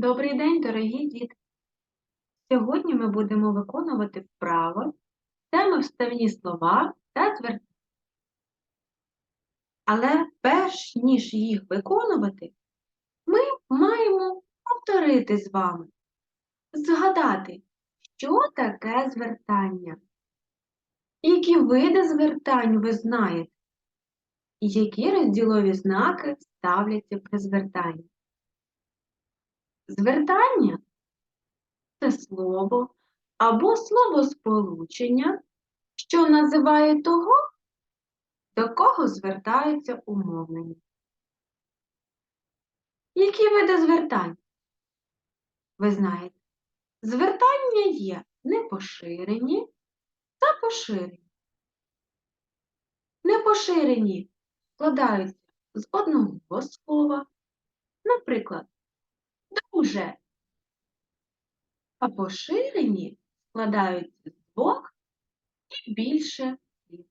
Добрий день, дорогі діти! Сьогодні ми будемо виконувати вправо теми вставні слова та звертання. Але перш ніж їх виконувати, ми маємо повторити з вами, згадати, що таке звертання, які види звертань ви знаєте, і які розділові знаки ставляться при звертанні. Звертання це слово або словосполучення, що називає того, до кого звертаються умовлення. Які види звертань? Ви знаєте, звертання є непоширені та поширені. Непоширені складаються з одного слова, наприклад, дуже, а поширені складаються з двох і більше слів.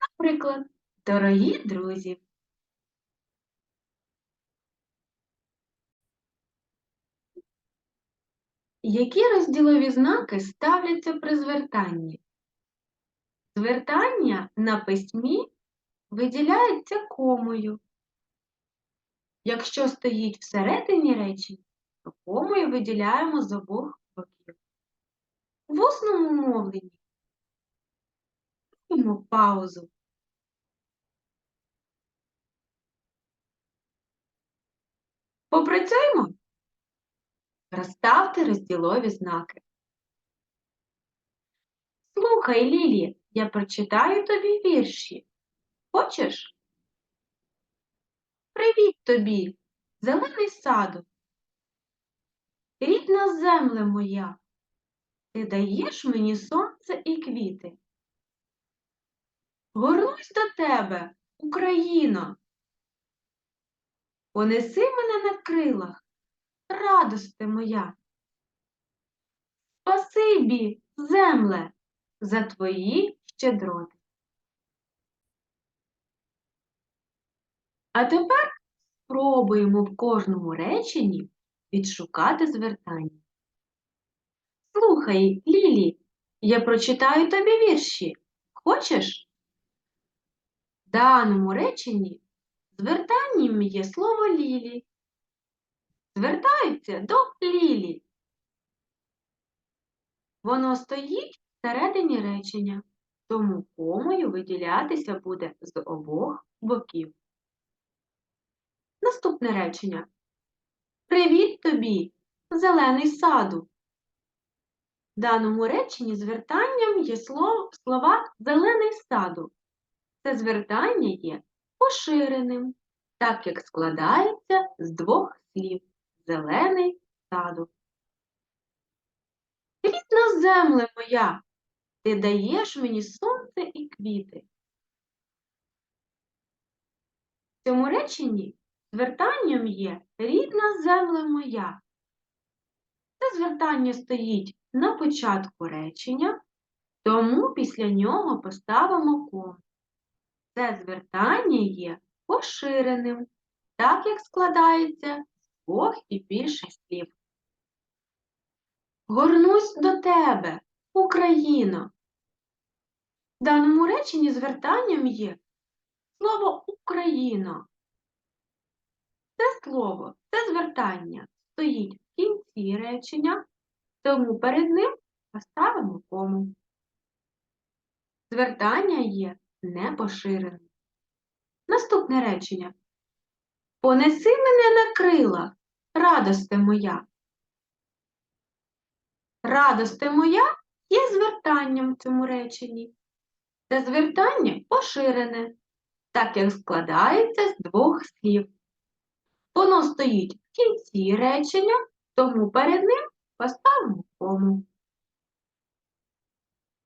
Наприклад, дорогі друзі. Які розділові знаки ставляться при звертанні? Звертання на письмі виділяється комою. Якщо стоїть всередині речення, то комою виділяємо з обох боків. В усному мовленні робимо паузу. Попрацюємо? Розставте розділові знаки. Слухай, Лілі, я прочитаю тобі вірші. Хочеш? Привіт тобі, зелений саду. Рідна земле моя, ти даєш мені сонце і квіти. Горнусь до тебе, Україно. Понеси мене на крилах, радости моя. Спасибі, земле, за твої щедроти. А тепер спробуємо в кожному реченні відшукати звертання. Слухай, Лілі, я прочитаю тобі вірші. Хочеш? В даному реченні звертанням є слово Лілі. Звертаються до Лілі. Воно стоїть всередині речення, тому комою виділятися буде з обох боків. Наступне речення. Привіт тобі, зелений саду. В даному реченні звертанням є слов, слова зелений саду. Це звертання є поширеним, так як складається з двох слів зелений саду. Рідна земле моя, ти даєш мені сонце і квіти. В цьому реченні звертанням є рідна земле моя. Це звертання стоїть на початку речення, тому після нього поставимо кому. Це звертання є поширеним, так як складається з двох і більше слів. Горнусь до тебе, Україно. В даному реченні звертанням є слово Україна. Це слово, це звертання стоїть в кінці речення, тому перед ним поставимо кому. Звертання є непоширеним. Наступне речення. Понеси мене на крилах, радосте моя. Радосте моя є звертанням в цьому реченні. Це звертання поширене, так як складається з двох слів. Воно стоїть в кінці речення, тому перед ним поставимо кому.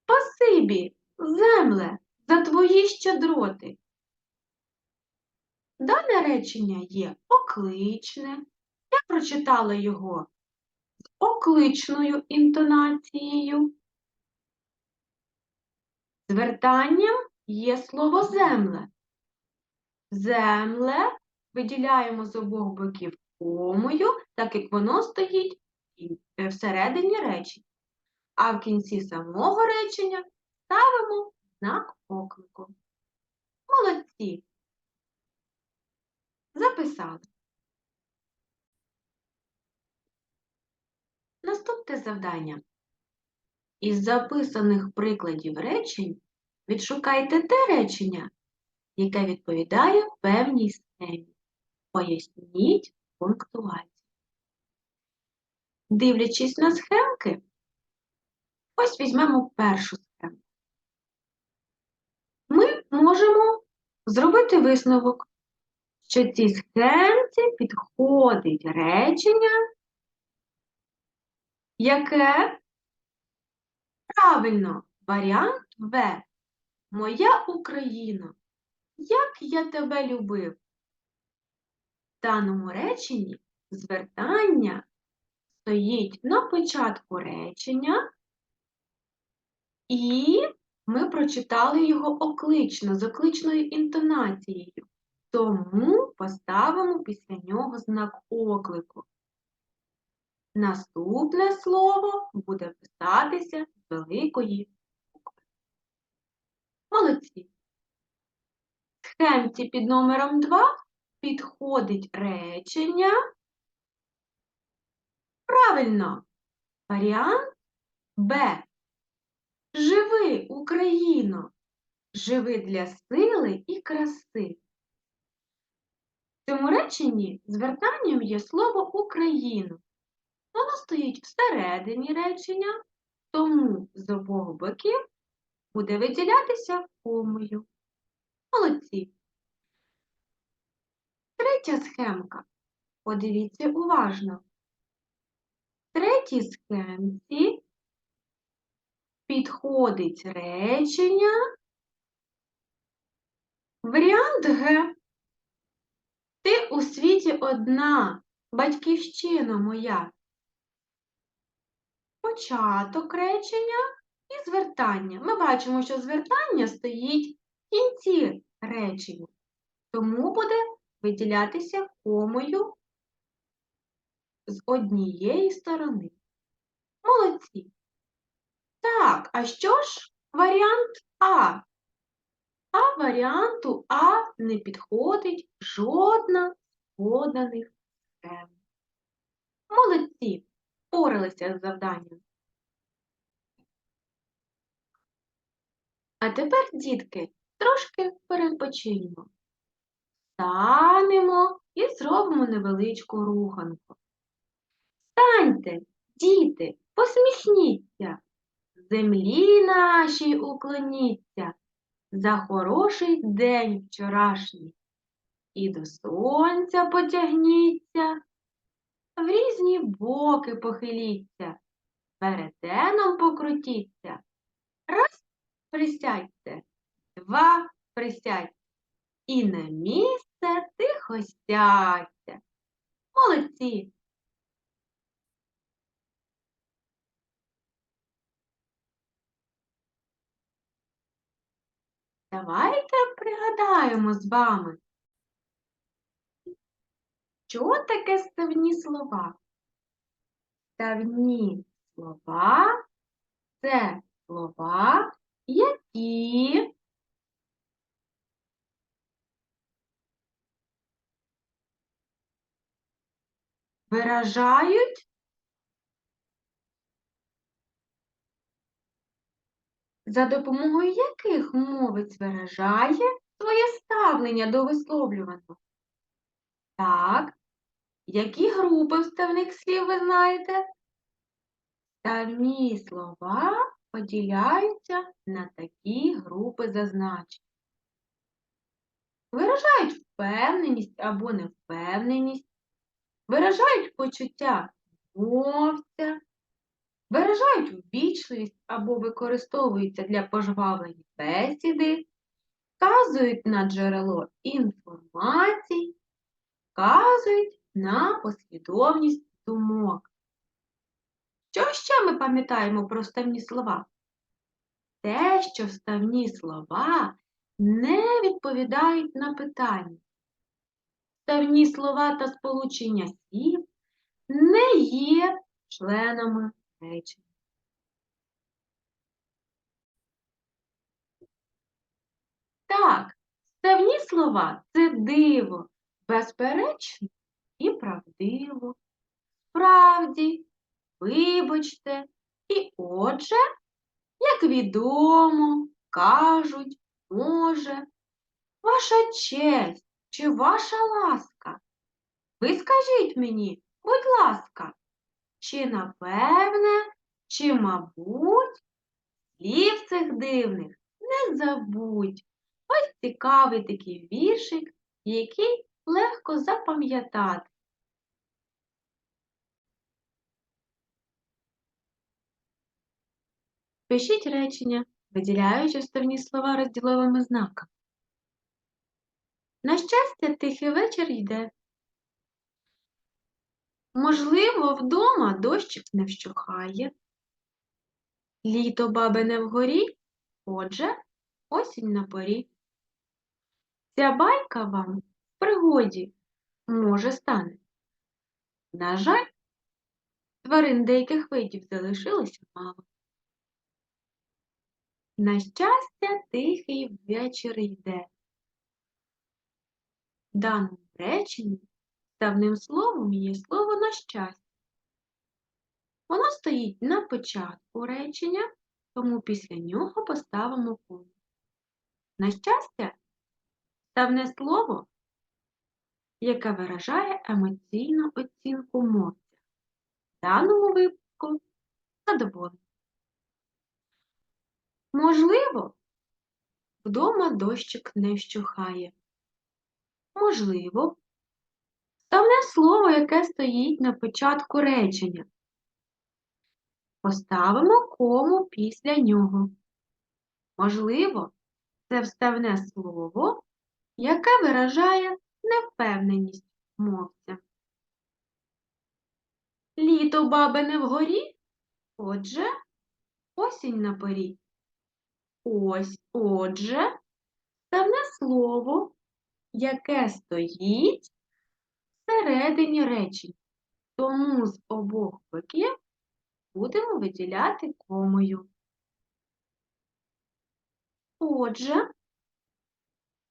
Спасибі, земле, за твої щедроти. Дане речення є окличне. Я прочитала його з окличною інтонацією. Звертанням є слово земле. Земле виділяємо з обох боків комою, так як воно стоїть е, всередині речення. А в кінці самого речення ставимо знак оклику. Молодці. Записали. Наступне завдання. Із записаних прикладів речень відшукайте те речення, яке відповідає певній схемі. Поясніть пунктуацію. Дивлячись на схемки, ось візьмемо першу схему. Ми можемо зробити висновок, що цій схемці підходить речення, яке правильно варіант В. Моя Україна, як я тебе любив. Даному реченні звертання стоїть на початку речення, і ми прочитали його оклично, з окличною інтонацією. Тому поставимо після нього знак оклику. Наступне слово буде писатися з великої букви. Молодці. Схемці під номером 2 підходить речення. Правильно. Варіант Б. Живи, Україно. Живи для сили і краси. В цьому реченні звертанням є слово Україну. Воно стоїть всередині речення, тому з обох боків буде виділятися комою. Молодці. Третя схемка. Подивіться уважно. В третій схемці підходить речення. Варіант Г. Ти у світі одна, батьківщина моя. Початок речення і звертання. Ми бачимо, що звертання стоїть в кінці речення, тому буде виділятися комою з однієї сторони. Молодці. Так, а що ж варіант А? А варіанту А не підходить жодна з поданих схем. Молодці, впоралися з завданням. А тепер, дітки, трошки перепочинемо. Станемо і зробимо невеличку руханку. Станьте, діти, посміхніться, землі нашій уклоніться за хороший день вчорашній. І до сонця потягніться, в різні боки похиліться, перетеном покрутіться. Раз присядьте, два присядьте. І на місце тихо сядьте. Молодці! Давайте пригадаємо з вами, що таке ставні слова? Ставні слова це слова, які виражають за допомогою яких мовець виражає своє ставлення до висловлюваного. Так, які групи вставних слів ви знаєте? Ставні слова поділяються на такі групи зазначень. Виражають впевненість або невпевненість, виражають почуття мовця, виражають ввічливість або використовуються для пожвавлення бесіди, вказують на джерело інформацій, вказують на послідовність думок. Що ще ми пам'ятаємо про вставні слова? Те, що вставні слова не відповідають на питання. Ставні слова та сполучення слів не є членами речення. Так, ставні слова це диво, безперечно і правдиво. Справді, вибачте, і отже, як відомо, кажуть, може, ваша честь чи ваша ласка. Ви скажіть мені, будь ласка, чи напевне, чи мабуть, слів цих дивних не забудь. Ось цікавий такий віршик, який легко запам'ятати. Пишіть речення, виділяючи вставні слова розділовими знаками. На щастя, тихий вечір йде. Можливо, вдома дощик не вщухає. Літо бабине вгорі, отже, осінь на порі. Ця байка вам в пригоді може стане. На жаль, тварин деяких видів залишилося мало. На щастя, тихий вечір йде. В даному реченні ставним словом є слово на щастя. Воно стоїть на початку речення, тому після нього поставимо кому. На щастя, ставне слово, яке виражає емоційну оцінку мовця. В даному випадку задоволення. Можливо, вдома дощик не вщухає. Можливо, ставне слово, яке стоїть на початку речення. Поставимо кому після нього. Можливо, це вставне слово, яке виражає невпевненість мовця. Літо бабине вгорі, отже, осінь на порі. Ось, отже, ставне слово, яке стоїть всередині речень. Тому з обох боків будемо виділяти комою. Отже,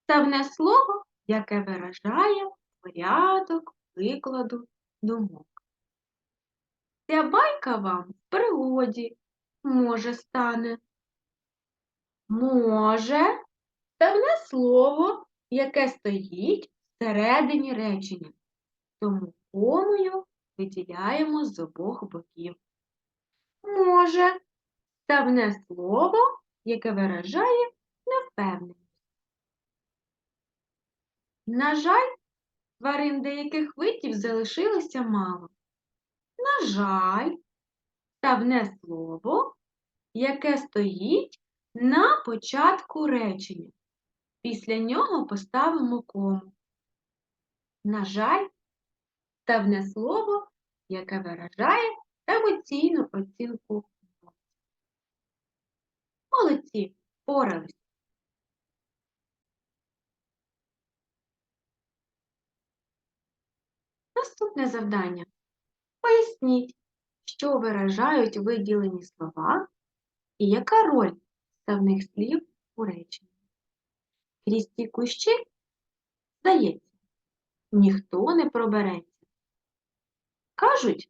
ставне слово, яке виражає порядок викладу думок. Ця байка вам в пригоді може стане. Може ставне слово, яке стоїть всередині речення. Тому комою виділяємо з обох боків. Може ставне слово, яке виражає невпевненість. На жаль, тварин деяких видів залишилося мало. На жаль, ставне слово, яке стоїть на початку речення. Після нього поставимо кому. На жаль, ставне слово, яке виражає емоційну оцінку. Молодці, впорались. Наступне завдання. Поясніть, що виражають виділені слова і яка роль ставних слів у реченні. Крізь ці кущі, здається, ніхто не пробереться. Кажуть,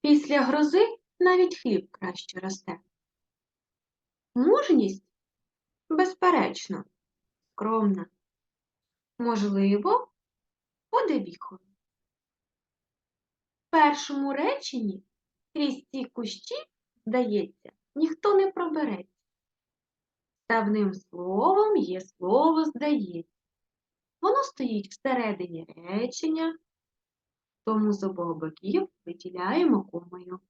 після грози навіть хліб краще росте. Мужність, безперечно, скромна. Можливо, буде віхом. В першому реченні крізь ці кущі, здається, ніхто не пробереться. Ставним словом є слово здається. Воно стоїть всередині речення, тому з обох боків виділяємо комою.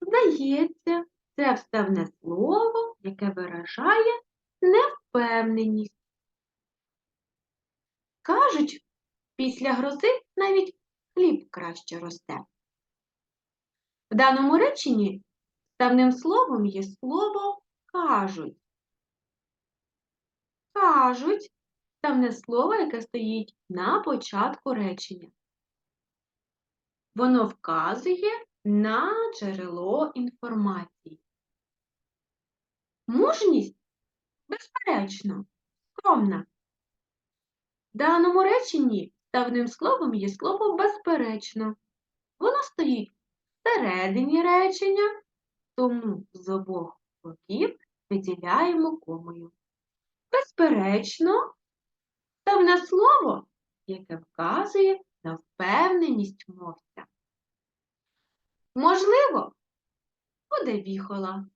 Здається, це вставне слово, яке виражає невпевненість. Кажуть, після грози навіть хліб краще росте. В даному реченні ставним словом є слово кажуть. Кажуть, вставне слово, яке стоїть на початку речення. Воно вказує на джерело інформації. Мужність, безперечно, скромна. В даному реченні ставним словом є слово безперечно. Воно стоїть всередині речення, тому з обох боків виділяємо комою. Безперечно, ставне слово, яке вказує на впевненість мовця. Можливо, буде віхола.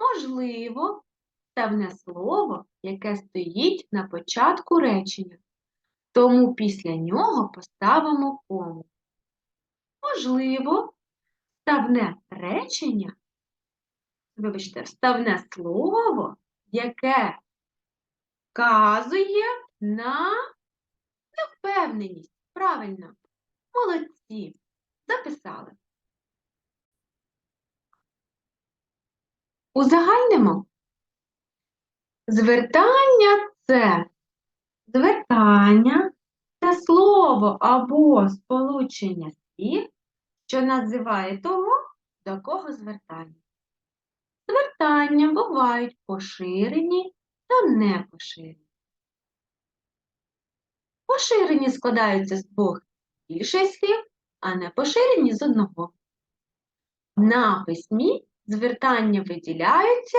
Можливо, ставне слово, яке стоїть на початку речення. Тому після нього поставимо кому. Можливо, ставне речення, вибачте, вставне слово, яке вказує на невпевненість. Правильно, молодці, записали. Узагальнимо. Звертання це звертання це слово або сполучення слів, що називає того, до кого звертання. Звертання бувають поширені та непоширені. Поширені складаються з двох більше слів, а непоширені з одного. На письмі звертання виділяються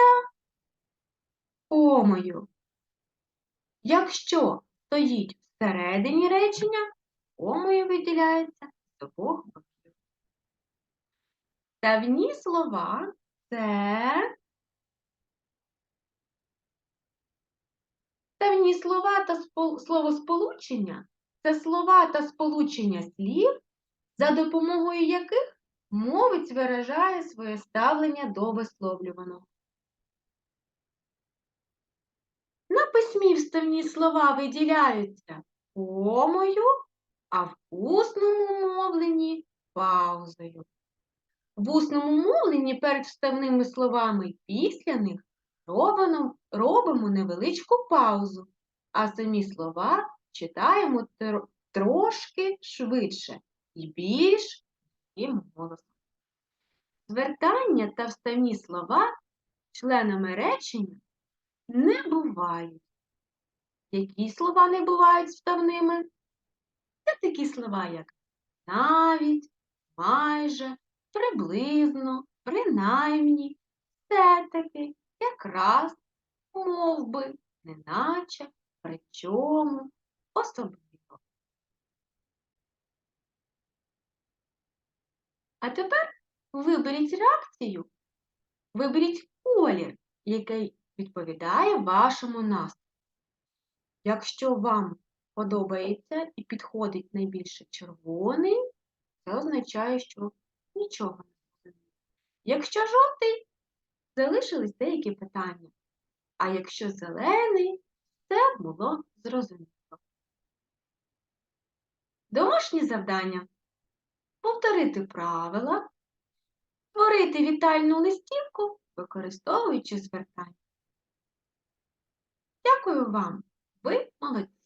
комою. Якщо стоїть всередині речення, комою виділяється з обох боків. Ставні слова це ставні слова та словосполучення це слова та сполучення слів, за допомогою яких мовець виражає своє ставлення до висловлюваного. На письмі вставні слова виділяються комою, а в усному мовленні паузою. В усному мовленні перед вставними словами після них робимо, робимо невеличку паузу, а самі слова читаємо тр- трошки швидше і більш тихим голосом. Звертання та вставні слова членами речення не бувають. Які слова не бувають вставними? Це такі слова, як навіть, майже, приблизно, принаймні, все-таки, якраз, мов би, неначе, причому, особливо. А тепер виберіть реакцію, виберіть колір, який відповідає вашому настрою. Якщо вам подобається і підходить найбільше червоний, це означає, що нічого не зрозуміло. Якщо жовтий, залишились деякі питання. А якщо зелений, все було зрозуміло. Домашнє завдання повторити правила, створити вітальну листівку, використовуючи звертання. Дякую вам, ви молодці!